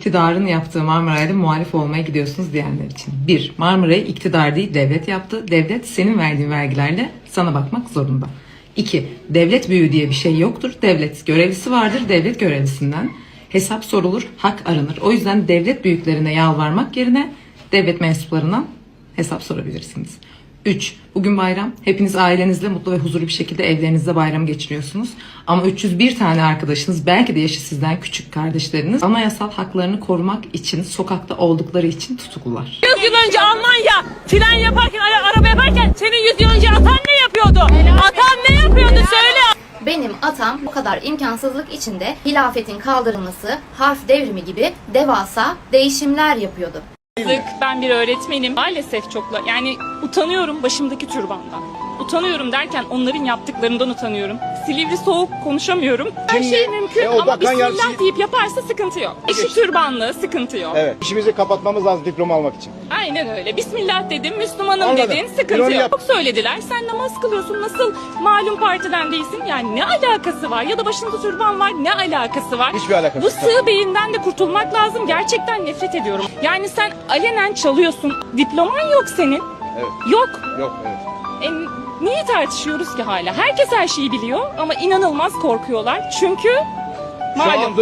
iktidarın yaptığı Marmaray'da muhalif olmaya gidiyorsunuz diyenler için. 1. Marmaray'ı iktidar değil devlet yaptı. Devlet senin verdiğin vergilerle sana bakmak zorunda. 2. Devlet büyüğü diye bir şey yoktur. Devlet görevlisi vardır. Devlet görevlisinden hesap sorulur, hak aranır. O yüzden devlet büyüklerine yalvarmak yerine devlet mensuplarından hesap sorabilirsiniz. 3. Bugün bayram. Hepiniz ailenizle mutlu ve huzurlu bir şekilde evlerinizde bayram geçiriyorsunuz. Ama 301 tane arkadaşınız, belki de yaşı sizden küçük kardeşleriniz anayasal haklarını korumak için sokakta oldukları için tutuklular. 100 yıl önce Almanya tren yaparken, ara- araba yaparken senin 100 yıl önce atan ne yapıyordu? Atan ne yapıyordu söyle. Benim atam bu kadar imkansızlık içinde hilafetin kaldırılması, harf devrimi gibi devasa değişimler yapıyordu. Ben bir öğretmenim. Maalesef çokla yani utanıyorum başımdaki türbandan. Utanıyorum derken onların yaptıklarından utanıyorum. Silivri soğuk konuşamıyorum. Her şey mümkün e, o ama bakan bismillah yarısı- deyip yaparsa sıkıntı yok. Eşi türbanlı sıkıntı yok. Evet. İşimizi kapatmamız lazım diploma almak için. Aynen öyle. Bismillah dedim, Müslümanım Anladım. dedin, sıkıntı onu yok. yap. Çok söylediler. Sen namaz kılıyorsun. Nasıl malum partiden değilsin? Yani ne alakası var? Ya da başında türban var. Ne alakası var? Hiçbir alakası Bu yok. sığ beyinden de kurtulmak lazım. Gerçekten nefret ediyorum. Yani sen alenen çalıyorsun. Diploman yok senin. Evet. Yok. Yok evet. E, niye tartışıyoruz ki hala? Herkes her şeyi biliyor ama inanılmaz korkuyorlar. Çünkü malum.